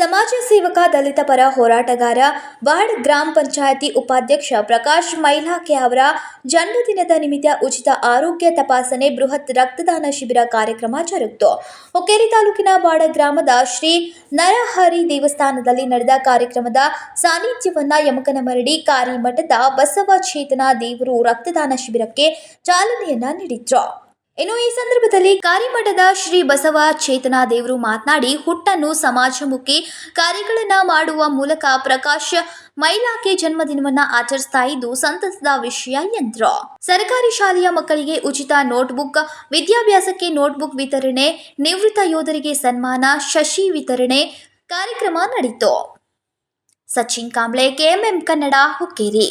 ಸೇವಕ ದಲಿತ ಪರ ಹೋರಾಟಗಾರ ವಾರ್ಡ್ ಗ್ರಾಮ ಪಂಚಾಯತಿ ಉಪಾಧ್ಯಕ್ಷ ಪ್ರಕಾಶ್ ಮೈಲಾಕೆ ಅವರ ಜನ್ಮದಿನದ ನಿಮಿತ್ತ ಉಚಿತ ಆರೋಗ್ಯ ತಪಾಸಣೆ, ಬೃಹತ್ ರಕ್ತದಾನ ಶಿಬಿರ ಕಾರ್ಯಕ್ರಮ ಜರುಗಿತು. ಹೊಕ್ಕೇರಿ ತಾಲೂಕಿನ ಬಾಡ ಗ್ರಾಮದ ಶ್ರೀ ನರಹರಿ ದೇವಸ್ಥಾನದಲ್ಲಿ ನಡೆದ ಕಾರ್ಯಕ್ರಮದ ಸಾನ್ನಿಧ್ಯವನ್ನ ಯಮಕನಮರಡಿ ಕಾರಿಮಠದ ಬಸವ ಚೇತನ ದೇವರು ರಕ್ತದಾನ ಶಿಬಿರಕ್ಕೆ ಚಾಲನೆಯನ್ನ ನೀಡಿದ್ರು. ಇನ್ನು ಈ ಸಂದರ್ಭದಲ್ಲಿ ಕಾರಿಮಠದ ಶ್ರೀ ಬಸವ ಚೇತನ ದೇವರು ಮಾತನಾಡಿ ಹುಟ್ಟನ್ನು ಸಮಾಜಮುಖಿ ಕಾರ್ಯಗಳನ್ನ ಮಾಡುವ ಮೂಲಕ ಪ್ರಕಾಶ್ ಮೈಲಾಕೆ ಜನ್ಮದಿನವನ್ನ ಆಚರಿಸ್ತಾ ಇದ್ದು ಸಂತಸದ ವಿಷಯ ಯಂತ್ರ. ಸರ್ಕಾರಿ ಶಾಲೆಯ ಮಕ್ಕಳಿಗೆ ಉಚಿತ ನೋಟ್ಬುಕ್, ವಿದ್ಯಾಭ್ಯಾಸಕ್ಕೆ ನೋಟ್ಬುಕ್ ವಿತರಣೆ, ನಿವೃತ್ತ ಯೋಧರಿಗೆ ಸನ್ಮಾನ, ಶಶಿ ವಿತರಣೆ ಕಾರ್ಯಕ್ರಮ ನಡೆಯಿತು ಸಚಿನ್ ಕಾಂಬ್ಳೆ, ಕೆಎಂಎಂ ಕನ್ನಡ, ಹುಕ್ಕೇರಿ.